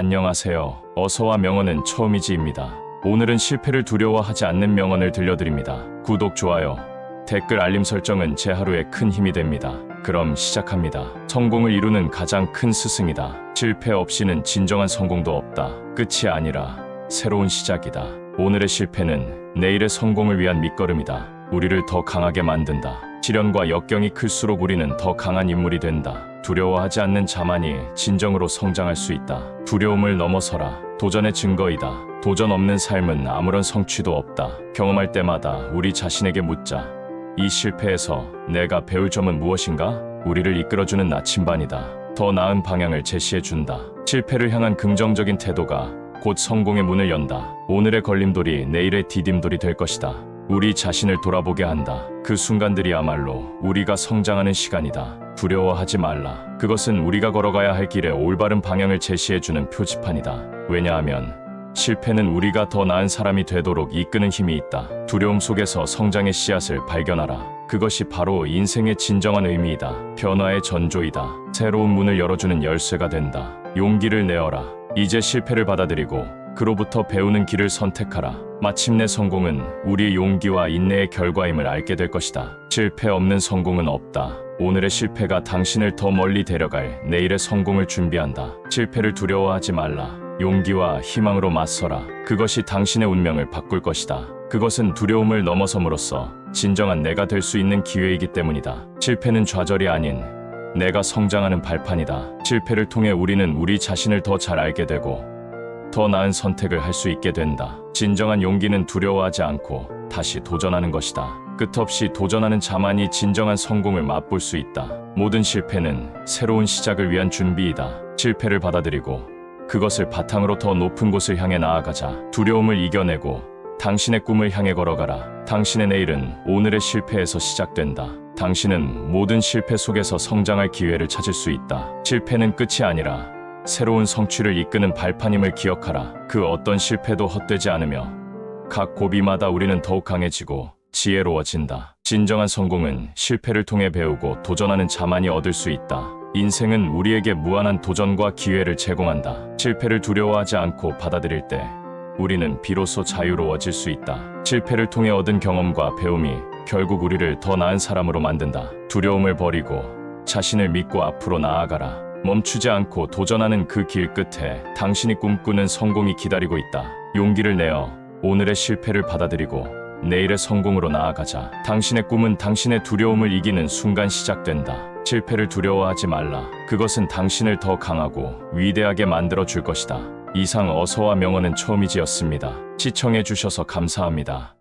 안녕하세요. 어서와 명언은 처음이지입니다. 오늘은 실패를 두려워하지 않는 명언을 들려드립니다. 구독, 좋아요, 댓글 알림 설정은 제 하루에 큰 힘이 됩니다. 그럼 시작합니다. 성공을 이루는 가장 큰 스승이다. 실패 없이는 진정한 성공도 없다. 끝이 아니라 새로운 시작이다. 오늘의 실패는 내일의 성공을 위한 밑거름이다. 우리를 더 강하게 만든다. 시련과 역경이 클수록 우리는 더 강한 인물이 된다. 두려워하지 않는 자만이 진정으로 성장할 수 있다. 두려움을 넘어서라. 도전의 증거이다. 도전 없는 삶은 아무런 성취도 없다. 경험할 때마다 우리 자신에게 묻자. 이 실패에서 내가 배울 점은 무엇인가? 우리를 이끌어주는 나침반이다. 더 나은 방향을 제시해준다. 실패를 향한 긍정적인 태도가 곧 성공의 문을 연다. 오늘의 걸림돌이 내일의 디딤돌이 될 것이다. 우리 자신을 돌아보게 한다. 그 순간들이야말로 우리가 성장하는 시간이다. 두려워하지 말라. 그것은 우리가 걸어가야 할 길의 올바른 방향을 제시해주는 표지판이다. 왜냐하면 실패는 우리가 더 나은 사람이 되도록 이끄는 힘이 있다. 두려움 속에서 성장의 씨앗을 발견하라. 그것이 바로 인생의 진정한 의미이다. 변화의 전조이다. 새로운 문을 열어주는 열쇠가 된다. 용기를 내어라. 이제 실패를 받아들이고 그로부터 배우는 길을 선택하라. 마침내 성공은 우리의 용기와 인내의 결과임을 알게 될 것이다. 실패 없는 성공은 없다. 오늘의 실패가 당신을 더 멀리 데려갈 내일의 성공을 준비한다. 실패를 두려워하지 말라. 용기와 희망으로 맞서라. 그것이 당신의 운명을 바꿀 것이다. 그것은 두려움을 넘어섬으로써 진정한 내가 될 수 있는 기회이기 때문이다. 실패는 좌절이 아닌 내가 성장하는 발판이다. 실패를 통해 우리는 우리 자신을 더 잘 알게 되고 더 나은 선택을 할 수 있게 된다. 진정한 용기는 두려워하지 않고 다시 도전하는 것이다. 끝없이 도전하는 자만이 진정한 성공을 맛볼 수 있다. 모든 실패는 새로운 시작을 위한 준비이다. 실패를 받아들이고 그것을 바탕으로 더 높은 곳을 향해 나아가자. 두려움을 이겨내고 당신의 꿈을 향해 걸어가라. 당신의 내일은 오늘의 실패에서 시작된다. 당신은 모든 실패 속에서 성장할 기회를 찾을 수 있다. 실패는 끝이 아니라 새로운 성취를 이끄는 발판임을 기억하라. 그 어떤 실패도 헛되지 않으며 각 고비마다 우리는 더욱 강해지고 지혜로워진다. 진정한 성공은 실패를 통해 배우고 도전하는 자만이 얻을 수 있다. 인생은 우리에게 무한한 도전과 기회를 제공한다. 실패를 두려워하지 않고 받아들일 때 우리는 비로소 자유로워질 수 있다. 실패를 통해 얻은 경험과 배움이 결국 우리를 더 나은 사람으로 만든다. 두려움을 버리고 자신을 믿고 앞으로 나아가라. 멈추지 않고 도전하는 그 길 끝에 당신이 꿈꾸는 성공이 기다리고 있다. 용기를 내어 오늘의 실패를 받아들이고 내일의 성공으로 나아가자. 당신의 꿈은 당신의 두려움을 이기는 순간 시작된다. 실패를 두려워하지 말라. 그것은 당신을 더 강하고 위대하게 만들어 줄 것이다. 이상 어서와 명언은 처음이지였습니다. 시청해 주셔서 감사합니다.